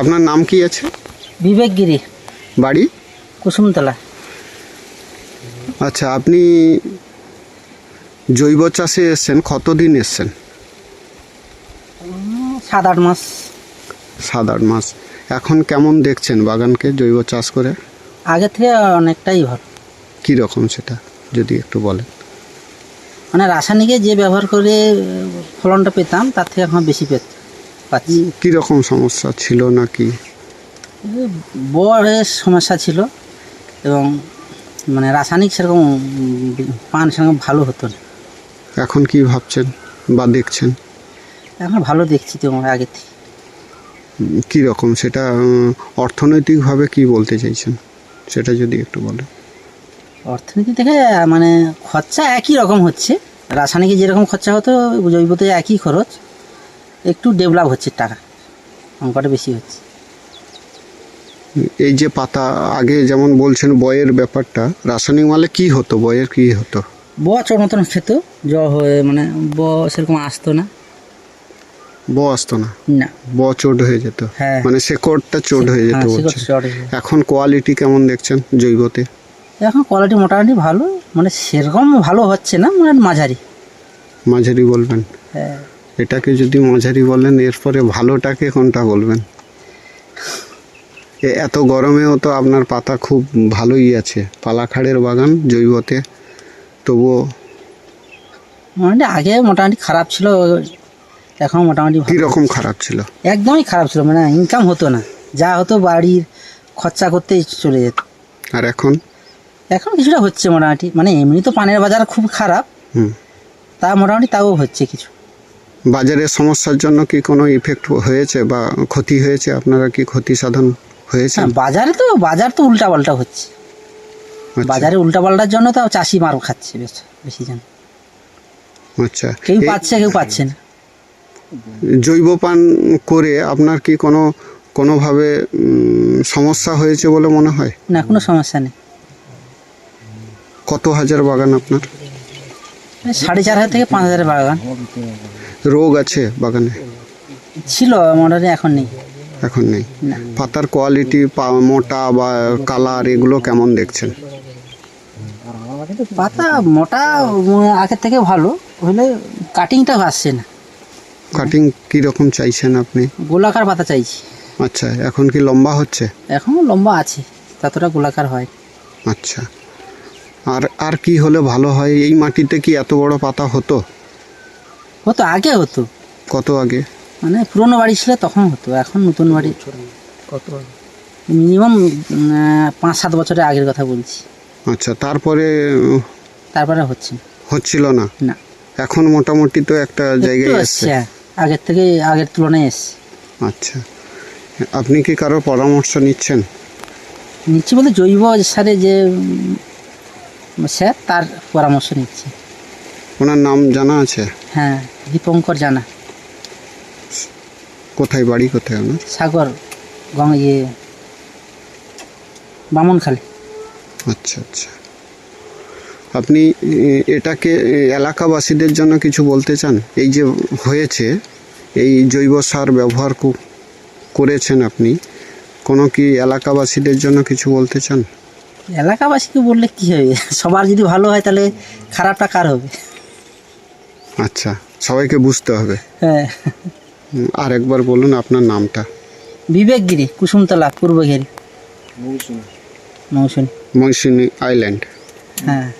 আপনার নাম কি আছে? বিবেকগিরি। বাড়ি? কুসুমতলা। আচ্ছা আপনি জৈব চাষে এসছেন কতদিন এসছেন? সাত আট মাস। সাত আট মাস। এখন কেমন দেখছেন বাগানকে জৈব চাষ করে? আগে থেকে অনেকটাই ভালো। কি রকম সেটা যদি একটু বলেন? মানে রাসায়নিকে যে ব্যবহার করে ফলনটা পেতাম তার থেকে এখন বেশি পেত পাচ্ছি। কি রকম সমস্যা ছিল নাকি? বড়ের সমস্যা ছিল এবং মানে রাসায়নিক সেরকম পান সেরকম ভালো হতো না। এখন কি ভাবছেন বা দেখছেন? এখন ভালো দেখছি তো আগে থেকে। কি রকম সেটা অর্থনৈতিকভাবে কি বলতে চাইছেন? সেটা যদি একটু বলেন। অর্থনীতি থেকে মানে খরচা একই রকম হচ্ছে। রাসায়নিকে যেরকম খরচা হতো জৈবতে একই খরচ। একটু ডেভেলপ হচ্ছে টাকা অঙ্কটা বেশি হচ্ছে। এই যে পাতা আগে যেমন বলছেন বয়ের ব্যাপারটা রাসায়নিক মালে কি হতো? বয়ের কি হতো? ব চোর মতন খেত জ হয়ে মানে ব সেরকম আসতো না। ব আসতো না? না। ব চোট হয়ে যেত। হ্যাঁ। মানে শেকড়টা চোট হয়ে যেত হ্যাঁ, চট হয়ে যেত। এখন কোয়ালিটি কেমন দেখছেন জৈবতে? এখন কোয়ালিটি মোটামুটি ভালো মানে সেরকম ভালো হচ্ছে না মানে মাঝারি। মাঝারি বলবেন। হ্যাঁ। এটাকে যদি মাঝারি বলেন এরপরে ভালোটাকে কোনটা বলবেন? এত গরমেও তো আপনার পাতা খুব ভালোই আছে। পালাখাড়ের বাগান জৈবতে তবুও মোটামুটি আগে মোটামুটি খারাপ ছিল এখন মোটামুটি। কীরকম খারাপ ছিল? একদমই খারাপ ছিল মানে ইনকাম হতো না। যা হতো বাড়ির খরচা করতেই চলে যেত। আর এখন? এখন কিছুটা হচ্ছে মোটামুটি মানে এমনি তো পানের বাজার খুব খারাপ। তা মোটামুটি তাও হচ্ছে কিছু। বাজারের সমস্যার জন্য কি কোনো ইফেক্ট হয়েছে বা ক্ষতি হয়েছে? আপনারা কি ক্ষতি সাধন হয়েছে? হ্যাঁ বাজারে তো বাজার তো উল্টা পাল্টা হচ্ছে। আচ্ছা, বাজারে উল্টা পাল্টার জন্য তো চাষি মার খাচ্ছে বেশ বেশি জন। আচ্ছা। কেউ পাচ্ছে কেউ পাচ্ছে না। জৈব পান করে আপনার কি কোনো কোনোভাবে সমস্যা হয়েছে বলে মনে হয়? না কোনো সমস্যা নেই। কত হাজার বাগান আপনার? সাড়ে চার হাজার থেকে পাঁচ হাজার বাগান। রোগ আছে বাগানে? ছিল মোটামুটি এখন নেই। এখন নেই? পাতার কোয়ালিটি মোটা বা কালার এগুলো কেমন দেখছেন? পাতা মোটা আগের থেকে ভালো হলে কাটিংটা আসছে না। কাটিং কি রকম চাইছেন আপনি? গোলাকার পাতা চাইছি। আচ্ছা এখন কি লম্বা হচ্ছে? এখনও লম্বা আছে ততটা গোলাকার হয় আচ্ছা। আর আর কি হলে ভালো হয়? এই মাটিতে কি এত বড় পাতা হতো? হতো আগে হতো? কত আগে? মানে পুরনো বাড়ি ছিল তখন হতো। এখন নতুন বাড়ি। কত মিনিমাম পাঁচ সাত বছরের আগের কথা বলছি। আচ্ছা তারপরে তারপরে হচ্ছে না। হচ্ছিল না? না। এখন মোটামুটি তো একটা জায়গায় এসছে। হ্যাঁ। আগের থেকে আগের তুলনায় এসছে। আচ্ছা। আপনি কি কারও পরামর্শ নিচ্ছেন? নিচ্ছি বলতে জৈব সারে যে স্যার তার পরামর্শ নিচ্ছি। ওনার নাম জানা আছে? হ্যাঁ দীপঙ্কর জানা। কোথায় বাড়ি কোথায় ওনার? সাগর গং ইয়ে বামনখালী। আচ্ছা আচ্ছা। আপনি এটাকে এলাকাবাসীদের জন্য কিছু বলতে চান? এই যে হয়েছে এই জৈব সার ব্যবহার করেছেন আপনি কোনো কি এলাকাবাসীদের জন্য কিছু বলতে চান? এলাকাবাসীকে বললে কি হবে? সবার যদি ভালো হয় তাহলে খারাপটা কার হবে? আচ্ছা সবাইকে বুঝতে হবে। হ্যাঁ। আর একবার বলুন আপনার নামটা। বিবেক বিবেকগিরি কুসুমতলা পূর্বঘেরি মৌসুমী। মৌসুমী আইল্যান্ড। হ্যাঁ।